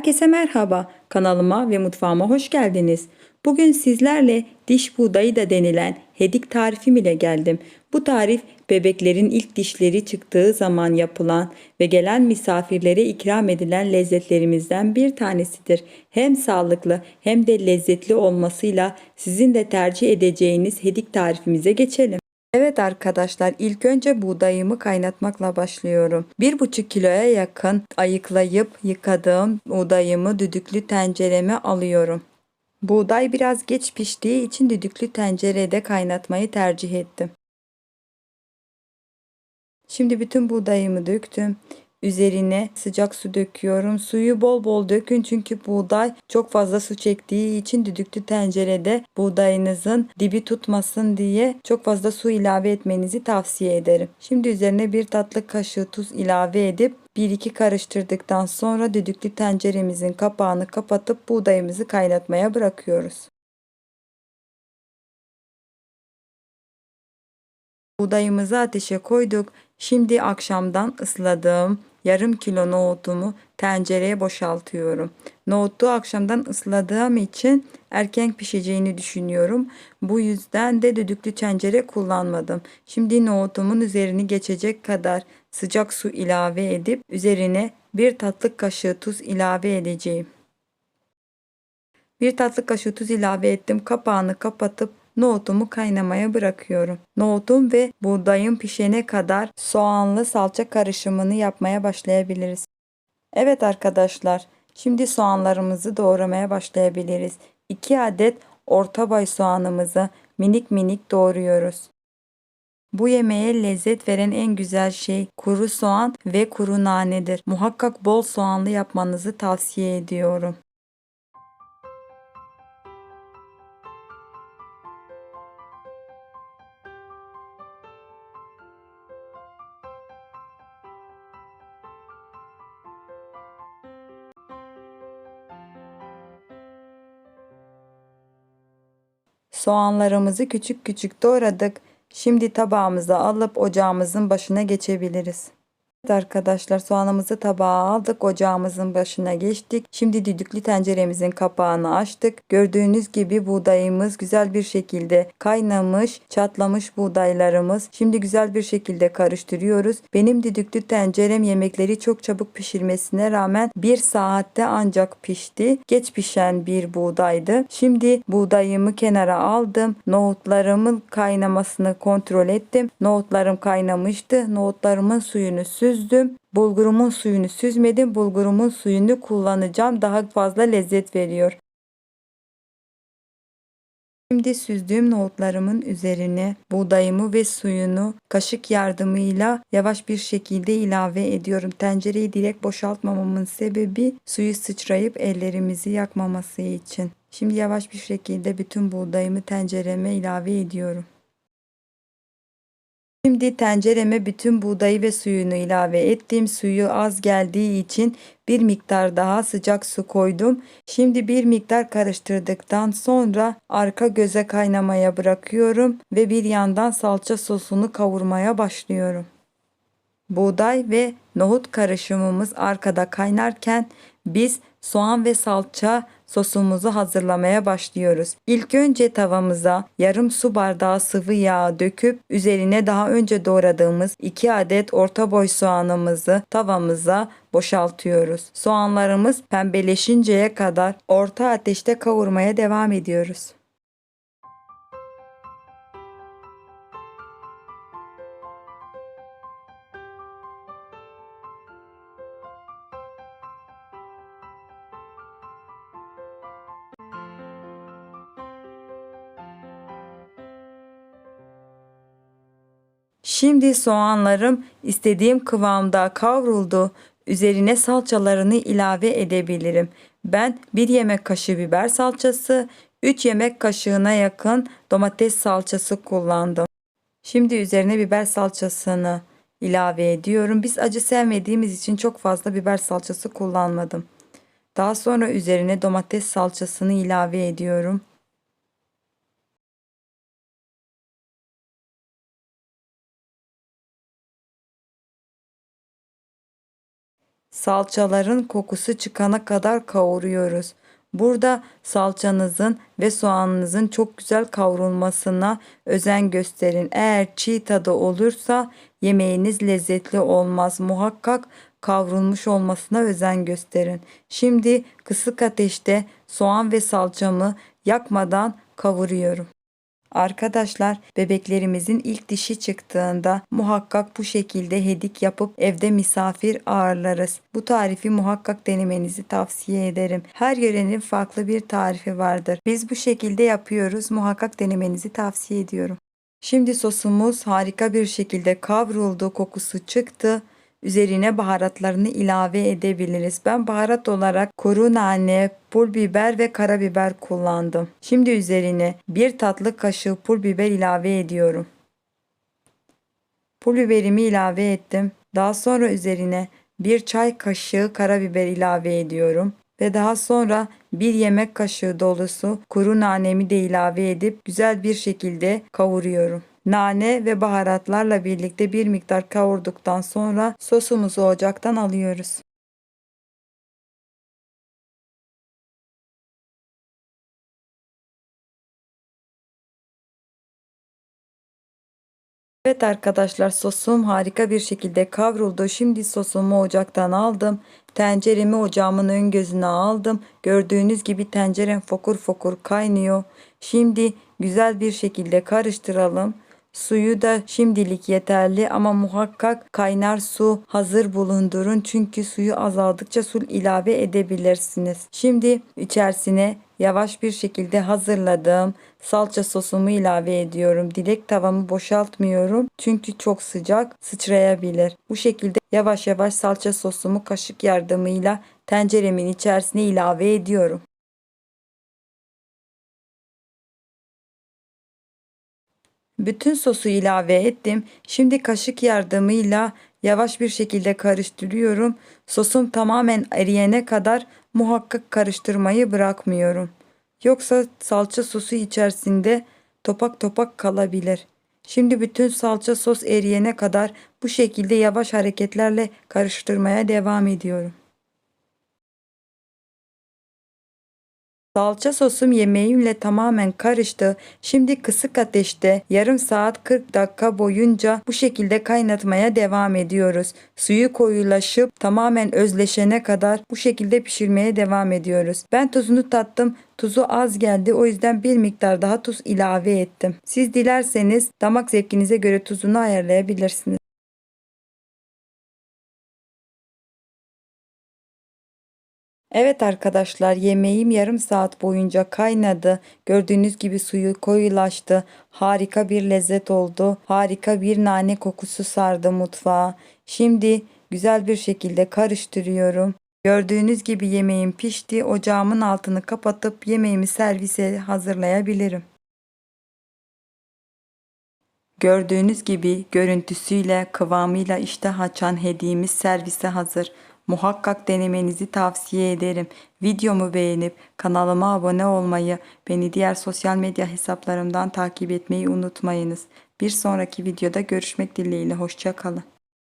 Herkese merhaba. Kanalıma ve mutfağıma hoş geldiniz. Bugün sizlerle diş buğdayı da denilen hedik tarifim ile geldim. Bu tarif bebeklerin ilk dişleri çıktığı zaman yapılan ve gelen misafirlere ikram edilen lezzetlerimizden bir tanesidir. Hem sağlıklı hem de lezzetli olmasıyla sizin de tercih edeceğiniz hedik tarifimize geçelim. Evet arkadaşlar ilk önce buğdayımı kaynatmakla başlıyorum. 1,5 kiloya yakın ayıklayıp yıkadığım buğdayımı düdüklü tencereme alıyorum. Buğday biraz geç piştiği için düdüklü tencerede kaynatmayı tercih ettim. Şimdi bütün buğdayımı döktüm. Üzerine sıcak su döküyorum. Suyu bol bol dökün çünkü buğday çok fazla su çektiği için düdüklü tencerede buğdayınızın dibi tutmasın diye çok fazla su ilave etmenizi tavsiye ederim. Şimdi üzerine bir tatlı kaşığı tuz ilave edip 1-2 karıştırdıktan sonra düdüklü tenceremizin kapağını kapatıp buğdayımızı kaynatmaya bırakıyoruz. Buğdayımızı ateşe koyduk. Şimdi akşamdan ısladığım yarım kilo nohutumu tencereye boşaltıyorum. Nohutu akşamdan ısladığım için erken pişeceğini düşünüyorum. Bu yüzden de düdüklü tencere kullanmadım. Şimdi nohutumun üzerini geçecek kadar sıcak su ilave edip üzerine bir tatlı kaşığı tuz ilave edeceğim. Bir tatlı kaşığı tuz ilave ettim. Kapağını kapatıp nohutumu kaynamaya bırakıyorum. Nohutum ve buğdayın pişene kadar soğanlı salça karışımını yapmaya başlayabiliriz. Evet arkadaşlar, şimdi soğanlarımızı doğramaya başlayabiliriz. 2 adet orta boy soğanımızı minik minik doğruyoruz. Bu yemeğe lezzet veren en güzel şey kuru soğan ve kuru nanedir. Muhakkak bol soğanlı yapmanızı tavsiye ediyorum. Soğanlarımızı küçük küçük doğradık. Şimdi tabağımıza alıp ocağımızın başına geçebiliriz. Evet arkadaşlar soğanımızı tabağa aldık. Ocağımızın başına geçtik. Şimdi düdüklü tenceremizin kapağını açtık. Gördüğünüz gibi buğdayımız güzel bir şekilde kaynamış, çatlamış buğdaylarımız. Şimdi güzel bir şekilde karıştırıyoruz. Benim düdüklü tencerem yemekleri çok çabuk pişirmesine rağmen bir saatte ancak pişti. Geç pişen bir buğdaydı. Şimdi buğdayımı kenara aldım. Nohutlarımın kaynamasını kontrol ettim. Nohutlarım kaynamıştı. Nohutlarımın suyunu süzdüm süzdüm. Bulgurumun suyunu süzmedim. Bulgurumun suyunu kullanacağım. Daha fazla lezzet veriyor. Şimdi süzdüğüm nohutlarımın üzerine buğdayımı ve suyunu kaşık yardımıyla yavaş bir şekilde ilave ediyorum. Tencereyi direkt boşaltmamamın sebebi suyu sıçrayıp ellerimizi yakmaması için. Şimdi yavaş bir şekilde bütün buğdayımı tencereme ilave ediyorum. Şimdi tencereme bütün buğdayı ve suyunu ilave ettim. Suyu az geldiği için bir miktar daha sıcak su koydum. Şimdi bir miktar karıştırdıktan sonra arka göze kaynamaya bırakıyorum ve bir yandan salça sosunu kavurmaya başlıyorum. Buğday ve nohut karışımımız arkada kaynarken biz soğan ve salça sosumuzu hazırlamaya başlıyoruz. İlk önce tavamıza yarım su bardağı sıvı yağ döküp üzerine daha önce doğradığımız 2 adet orta boy soğanımızı tavamıza boşaltıyoruz. Soğanlarımız pembeleşinceye kadar orta ateşte kavurmaya devam ediyoruz. Şimdi soğanlarım istediğim kıvamda kavruldu. Üzerine salçalarını ilave edebilirim. Ben 1 yemek kaşığı biber salçası, 3 yemek kaşığına yakın domates salçası kullandım. Şimdi üzerine biber salçasını ilave ediyorum. Biz acı sevmediğimiz için çok fazla biber salçası kullanmadım. Daha sonra üzerine domates salçasını ilave ediyorum. Salçaların kokusu çıkana kadar kavuruyoruz. Burada salçanızın ve soğanınızın çok güzel kavrulmasına özen gösterin. Eğer çiğ tadı olursa yemeğiniz lezzetli olmaz. Muhakkak kavrulmuş olmasına özen gösterin. Şimdi kısık ateşte soğan ve salçamı yakmadan kavuruyorum. Arkadaşlar bebeklerimizin ilk dişi çıktığında muhakkak bu şekilde hedik yapıp evde misafir ağırlarız. Bu tarifi muhakkak denemenizi tavsiye ederim. Her yörenin farklı bir tarifi vardır. Biz bu şekilde yapıyoruz. Muhakkak denemenizi tavsiye ediyorum. Şimdi sosumuz harika bir şekilde kavruldu. Kokusu çıktı. Üzerine baharatlarını ilave edebiliriz. Ben baharat olarak kuru nane, pul biber ve karabiber kullandım. Şimdi üzerine bir tatlı kaşığı pul biber ilave ediyorum. Pul biberimi ilave ettim. Daha sonra üzerine bir çay kaşığı karabiber ilave ediyorum ve daha sonra bir yemek kaşığı dolusu kuru nanemi de ilave edip güzel bir şekilde kavuruyorum. Nane ve baharatlarla birlikte bir miktar kavurduktan sonra sosumuzu ocaktan alıyoruz. Evet arkadaşlar sosum harika bir şekilde kavruldu. Şimdi sosumu ocaktan aldım. Tenceremi ocağımın ön gözüne aldım. Gördüğünüz gibi tencerem fokur fokur kaynıyor. Şimdi güzel bir şekilde karıştıralım. Suyu da şimdilik yeterli ama muhakkak kaynar su hazır bulundurun. Çünkü suyu azaldıkça su ilave edebilirsiniz. Şimdi içerisine yavaş bir şekilde hazırladığım salça sosumu ilave ediyorum. Dilek tavamı boşaltmıyorum. Çünkü çok sıcak sıçrayabilir. Bu şekilde yavaş yavaş salça sosumu kaşık yardımıyla tenceremin içerisine ilave ediyorum. Bütün sosu ilave ettim. Şimdi kaşık yardımıyla yavaş bir şekilde karıştırıyorum. Sosum tamamen eriyene kadar muhakkak karıştırmayı bırakmıyorum. Yoksa salça sosu içerisinde topak topak kalabilir. Şimdi bütün salça sos eriyene kadar bu şekilde yavaş hareketlerle karıştırmaya devam ediyorum. Salça sosum yemeğimle tamamen karıştı. Şimdi kısık ateşte yarım saat 40 dakika boyunca bu şekilde kaynatmaya devam ediyoruz. Suyu koyulaşıp tamamen özleşene kadar bu şekilde pişirmeye devam ediyoruz. Ben tuzunu tattım. Tuzu az geldi o yüzden bir miktar daha tuz ilave ettim. Siz dilerseniz damak zevkinize göre tuzunu ayarlayabilirsiniz. Evet arkadaşlar yemeğim yarım saat boyunca kaynadı. Gördüğünüz gibi suyu koyulaştı. Harika bir lezzet oldu. Harika bir nane kokusu sardı mutfağa. Şimdi güzel bir şekilde karıştırıyorum. Gördüğünüz gibi yemeğim pişti. Ocağımın altını kapatıp yemeğimi servise hazırlayabilirim. Gördüğünüz gibi görüntüsüyle, kıvamıyla iştah açan hediyemiz servise hazır. Muhakkak denemenizi tavsiye ederim. Videomu beğenip kanalıma abone olmayı, beni diğer sosyal medya hesaplarımdan takip etmeyi unutmayınız. Bir sonraki videoda görüşmek dileğiyle. Hoşçakalın.